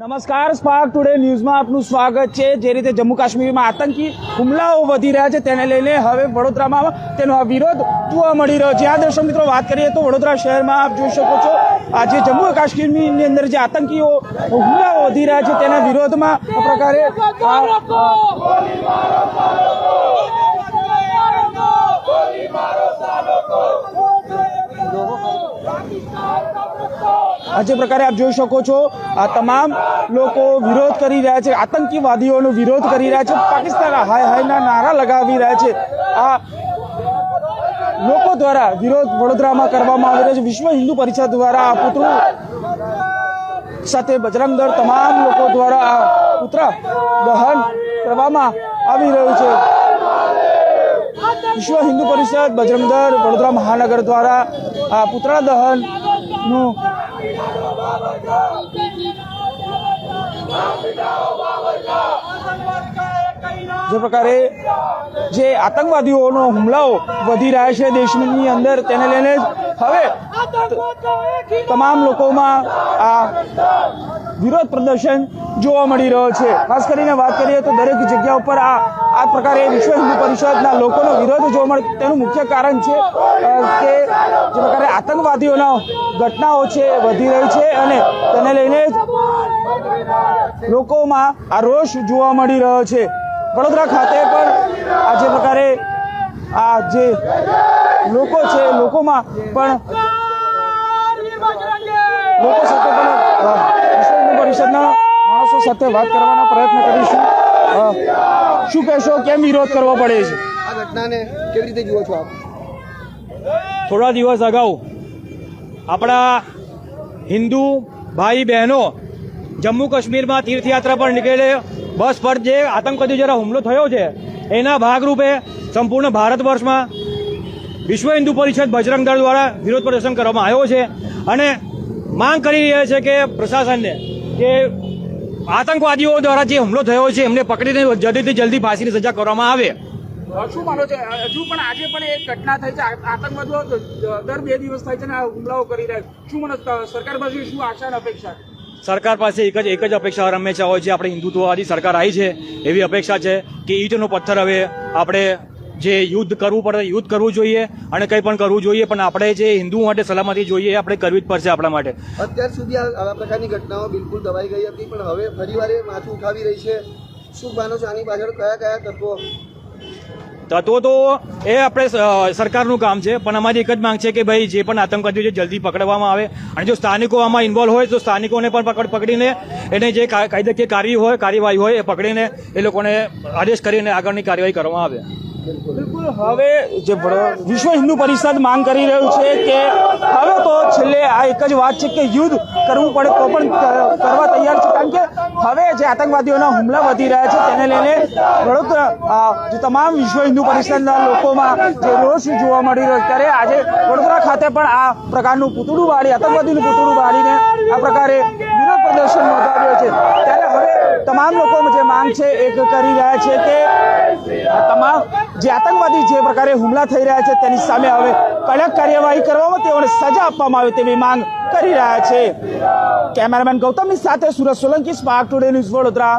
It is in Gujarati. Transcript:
નમસ્કાર સ્પાર્ક ટુડે ન્યૂઝમાં આપનું સ્વાગત છે. જે રીતે જમ્મુ કાશ્મીરમાં આતંકી હુમલાઓ વધી રહ્યા છે તેને લઈને હવે વડોદરામાં તેનો આ વિરોધ જોવા મળી રહ્યો છે. આ દર્શક મિત્રો, વાત કરીએ તો વડોદરા શહેરમાં આપ જોઈ શકો છો, આજે જમ્મુ કાશ્મીરની અંદર જે આતંકીઓ હુમલાઓ વધી રહ્યા છે તેના વિરોધમાં આ પ્રકારે આ- આ આ જે પ્રકારે આપ જોઈ શકો છો, આ તમામ લોકો વિરોધ કરી રહ્યા છે, આતંકીવાદીઓનો વિરોધ કરી રહ્યા છે, પાકિસ્તાન હાય હાયના નારા લગાવી રહ્યા છે. આ લોકો દ્વારા વિરોધ વડોદરામાં કરવામાં આવી રહ્યો છે. વિશ્વ હિન્દુ પરિષદ દ્વારા આ પુતળું સાથે બજરંગ દળ તમામ લોકો દ્વારા આ પુત્ર દહન કરવામાં આવી રહ્યું છે. વિશ્વ હિન્દુ પરિષદ, બજરંગ દળ, વડોદરા મહાનગર દ્વારા આ પુતળા દહનનું જે પ્રકારે જે આતંકવાદીઓનો હુમલાઓ વધી રહ્યા છે દેશની અંદર, તેને લઈને હવે તમામ લોકોમાં આ વિરોધ પ્રદર્શન જોવા મળી રહ્યો છે. ખાસ કરીને વાત કરીએ તો દરેક જગ્યા ઉપર આ આ પ્રકારે વિશ્વ હિન્દુ પરિષદના લોકોનો વિરોધ જોવા મળે. તેનું મુખ્ય કારણ છે કે જે પ્રકારે આતંકવાદીઓના ઘટનાઓ છે, વધી રહી છે અને તેને લઈને લોકોમાં આ રોષ જોવા મળી રહ્યો છે. વડોદરા ખાતે પણ આ જે પ્રકારે આ જે લોકો છે, લોકોમાં પણ લોકો સાથે પણ અ, વિશ્વ હિન્દુ પરિષદના સાથે વાત કરવાના પ્રયત્ન કરીશું. શું કહેશો? કેમ વિરોધ કરવો પડે છે? આ ઘટનાને કેવી રીતે જુઓ છો આપ? થોડા દિવસ અગાઉ આપણા હિન્દુ ભાઈ બહેનો જમ્મુ કાશ્મીરમાં તીર્થયાત્રા પર નીકળે બસ પર જે આતંકવાદી જરા હુમલો થયો છે એના ભાગરૂપે સંપૂર્ણ ભારત વર્ષમાં વિશ્વ હિન્દુ પરિષદ બજરંગ દળ દ્વારા વિરોધ પ્રદર્શન કરવામાં આવ્યો છે. અને માંગ કરી રહ્યા છે કે પ્રશાસનને કે આતંકવાદીઓ દ્વારા જે હુમલો થયો છે એમને પકડીને જલ્દીથી જલ્દી ફાંસીની સજા કરવામાં આવે. શું માનો છે? હજુ પણ આજે પણ એક ઘટના થઈ છે. આતંકવાદીઓ દર બે દિવસ થાય છે ને હુમલાઓ કરી રહ્યા છે. શું મને સરકાર પાસે શું આશા અને અપેક્ષા? સરકાર પાસે એક જ એક જ અપેક્ષા હંમેશા હોય છે આપણે હિન્દુત્વવાદી સરકાર આવી છે એવી અપેક્ષા છે કે ઈંટનો પથ્થર હવે આપણે જે યુદ્ધ કરવું પડે યુદ્ધ કરવું જોઈએ અને કંઈ પણ કરવું જોઈએ પણ આપણે જે હિન્દુ માટે સલામતી જોઈએ આપણે કરવી જ પડશે આપણા માટે. અત્યાર સુધી આ પ્રકારની ઘટનાઓ બિલકુલ દબાઈ ગઈ હતી પણ હવે ફરીવાર માથું ઉઠાવી રહી છે. શું માનો છો? આની પાછળ કયા કયા તત્વો? તત્વો તો એ આપણે સરકારનું કામ છે પણ અમારી એક જ માંગ છે કે ભાઈ જે પણ આતંકવાદીઓ છે જલ્દી પકડવામાં આવે. અને જો સ્થાનિકો આમાં ઇન્વોલ્વ હોય તો સ્થાનિકોને પણ પકડ પકડીને એને જે કાયદાકીય કાર્ય હોય કાર્યવાહી હોય એ પકડીને એ લોકોને આદેશ કરીને આગળની કાર્યવાહી કરવામાં આવે. બિલકુલ, હવે જે વિશ્વ હિન્દુ પરિષદ માંગ કરી રહ્યું છે કે હવે તો છેલ્લે આ એક જ વાત છે કે યુદ્ધ કરવું પડે તો પણ કરવા તૈયાર છે. કારણ કે હવે જે આતંકવાદીઓના હુમલા વધી રહ્યા છે તેને લઈને વડોદરા જે તમામ વિશ્વ હિન્દુ પરિષદના લોકોમાં જે રોષ જોવા મળી રહ્યો છે, ત્યારે આજે વડોદરા ખાતે પણ આ પ્રકારનું પૂતળું બાળી, આતંકવાદીનું પૂતળું બાળીને આ પ્રકારે વિરોધ પ્રદર્શન નોંધાવ્યો છે. ત્યારે હવે તમામ લોકો જે માંગ છે, એ કરી રહ્યા છે કે તમામ જે આતંકવાદી જે પ્રકારે હુમલા થઈ રહ્યા છે તેની સામે હવે કડક કાર્યવાહી કરવામાં તેઓને સજા આપવામાં આવે તેવી માંગ કરી રહ્યા છે. કેમેરામેન ગૌતમની સાથે Surat Solanki Spark Today News Vadodara.